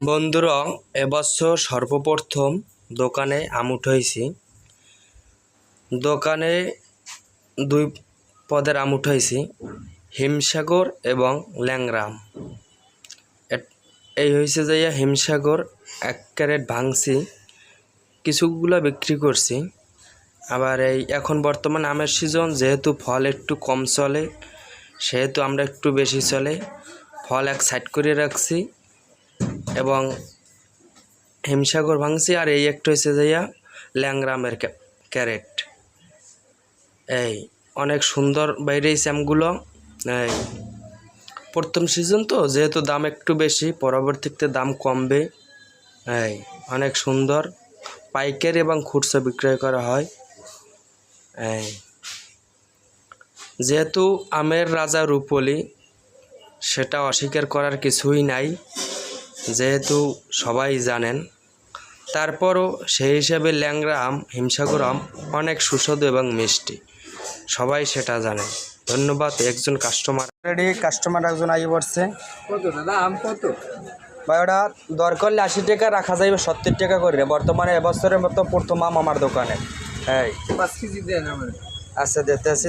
বন্ধুরা, এবছর সর্বপ্রথম দোকানে আম উঠাইছি দোকানে দুই পদের আম উঠাইছি হিমসাগর এবং ল্যাংরাম। এই হয়েছে যাইয়া হিমসাগর এক ক্যারেট ভাঙছি, কিছুগুলো বিক্রি করছি। আবার এই এখন বর্তমান আমের সিজন, যেহেতু ফল একটু কম চলে, সেহেতু আমরা একটু বেশি চলে, ফল এক সাইড করে রাখছি। এবং হিমসাগর ভাঙছি আর এই একটা হয়েছে যাইয়া ল্যাংরামের ক্যারেট। এই, অনেক সুন্দর বাইরে এই শ্যামগুলো এই, প্রথম সিজন তো, যেহেতু দাম একটু বেশি, পরবর্তীতে দাম কমবে। এই, অনেক সুন্দর। পাইকারি এবং খুচরা বিক্রয় করা হয়। এই, যেহেতু আমের রাজা রূপলি, সেটা অস্বীকার করার কিছুই নাই। যেহেতু সবাই জানেন তারপরও সেই হিসাবে ল্যাংড়া আম হিমসাগর আম অনেক সুস্বাদু এবং মিষ্টি। সবাই সেটা জানে। ধন্যবাদ একজন কাস্টমার রেডি কাস্টমার একজন আগে পড়ছে কত দাদা আম কত? ভাই ওটা দর করলে আশি টাকা রাখা যাবে সত্তর টাকা করে। বর্তমানে এবছরের মতো প্রথম আম আমার দোকানে। হ্যাঁ পাঁচ কেজি দেন আমার। আচ্ছা দিতে আছি